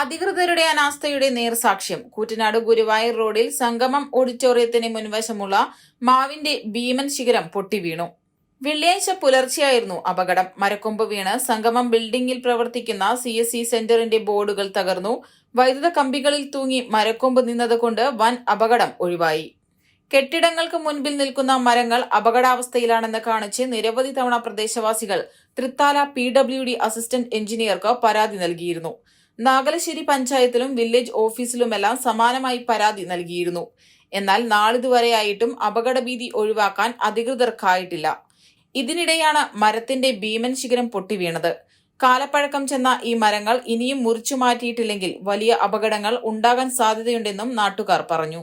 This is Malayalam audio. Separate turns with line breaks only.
അധികൃതരുടെ അനാസ്ഥയുടെ നേർസാക്ഷ്യം. കൂറ്റനാട് ഗുരുവായൂർ റോഡിൽ സംഗമം ഓഡിറ്റോറിയത്തിന് മുൻവശമുള്ള മാവിന്റെ ഭീമൻ ശിഖരം പൊട്ടിവീണു. വെള്ളിയാഴ്ച പുലർച്ചെയായിരുന്നു അപകടം. മരക്കൊമ്പ് വീണ് സംഗമം ബിൽഡിംഗിൽ പ്രവർത്തിക്കുന്ന സി എസ് സി സെന്ററിന്റെ ബോർഡുകൾ തകർന്നു. വൈദ്യുത കമ്പികളിൽ തൂങ്ങി മരക്കൊമ്പ് നിന്നതുകൊണ്ട് വൻ അപകടം ഒഴിവായി. കെട്ടിടങ്ങൾക്ക് മുൻപിൽ നിൽക്കുന്ന മരങ്ങൾ അപകടാവസ്ഥയിലാണെന്ന് കാണിച്ച് നിരവധി തവണ പ്രദേശവാസികൾ Thrithala P W D assistant എഞ്ചിനീയർക്ക് പരാതി നൽകിയിരുന്നു. നാഗലശ്ശേരി പഞ്ചായത്തിലും വില്ലേജ് ഓഫീസിലുമെല്ലാം സമാനമായി പരാതി നൽകിയിരുന്നു. എന്നാൽ നാളിതുവരെയായിട്ടും അപകടഭീതി ഒഴിവാക്കാൻ അധികൃതർക്കായിട്ടില്ല. ഇതിനിടെയാണ് മരത്തിന്റെ ഭീമൻ ശിഖരം പൊട്ടിവീണത്. കാലപ്പഴക്കം ചെന്ന ഈ മരങ്ങൾ ഇനിയും മുറിച്ചു മാറ്റിയിട്ടില്ലെങ്കിൽ വലിയ അപകടങ്ങൾ ഉണ്ടാകാൻ സാധ്യതയുണ്ടെന്നും നാട്ടുകാർ പറഞ്ഞു.